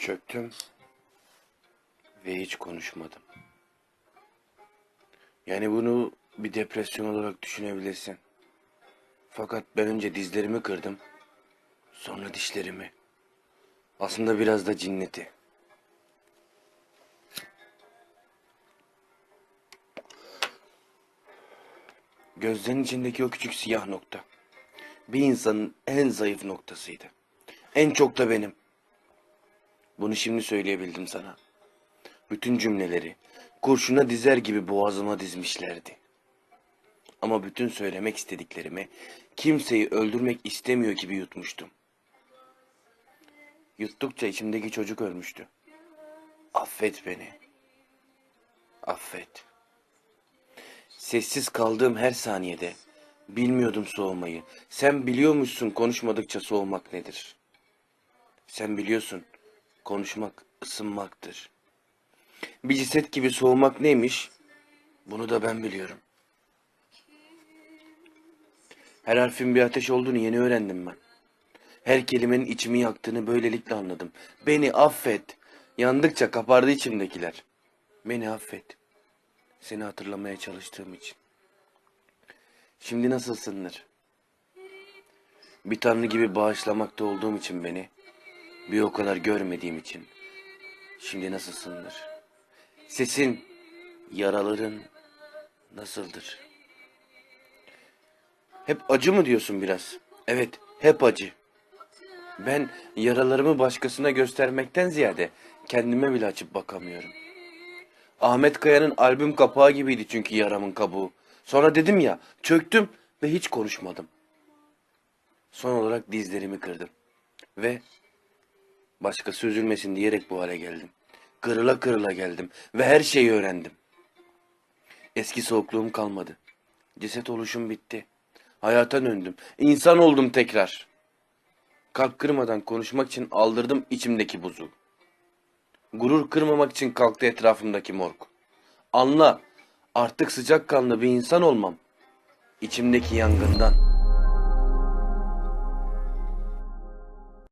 Çöktüm ve hiç konuşmadım. Yani bunu bir depresyon olarak düşünebilirsin. Fakat ben önce dizlerimi kırdım, sonra dişlerimi. Aslında biraz da cinneti. Gözlerin içindeki o küçük siyah nokta. Bir insanın en zayıf noktasıydı. En çok da benim. Bunu şimdi söyleyebildim sana. Bütün cümleleri kurşuna dizer gibi boğazıma dizmişlerdi. Ama bütün söylemek istediklerimi kimseyi öldürmek istemiyor gibi yutmuştum. Yuttukça içimdeki çocuk ölmüştü. Affet beni. Affet. Sessiz kaldığım her saniyede bilmiyordum soğumayı. Sen biliyormuşsun konuşmadıkça soğumak nedir? Sen biliyorsun konuşmak ısınmaktır. Bir ceset gibi soğumak neymiş? Bunu da ben biliyorum. Her harfin bir ateş olduğunu yeni öğrendim ben. Her kelimenin içimi yaktığını böylelikle anladım. Beni affet. Yandıkça kapardı içimdekiler. Beni affet. Seni hatırlamaya çalıştığım için. Şimdi nasılsındır? Bir tanrı gibi bağışlamakta olduğum için beni, bir o kadar görmediğim için. Şimdi nasılsındır? Sesin, yaraların nasıldır? Hep acı mı diyorsun biraz? Evet, hep acı. Ben yaralarımı başkasına göstermekten ziyade kendime bile açıp bakamıyorum. Ahmet Kaya'nın albüm kapağı gibiydi çünkü yaramın kabuğu. Sonra dedim ya, çöktüm ve hiç konuşmadım. Son olarak dizlerimi kırdım. Ve başkası üzülmesin diyerek bu hale geldim. Kırıla kırıla geldim ve her şeyi öğrendim. Eski soğukluğum kalmadı. Ceset oluşum bitti. Hayata döndüm. İnsan oldum tekrar. Kalp kırmadan konuşmak için aldırdım içimdeki buzu. Gurur kırmamak için kalktı etrafımdaki morg. Anla, artık sıcakkanlı bir insan olmam. İçimdeki yangından.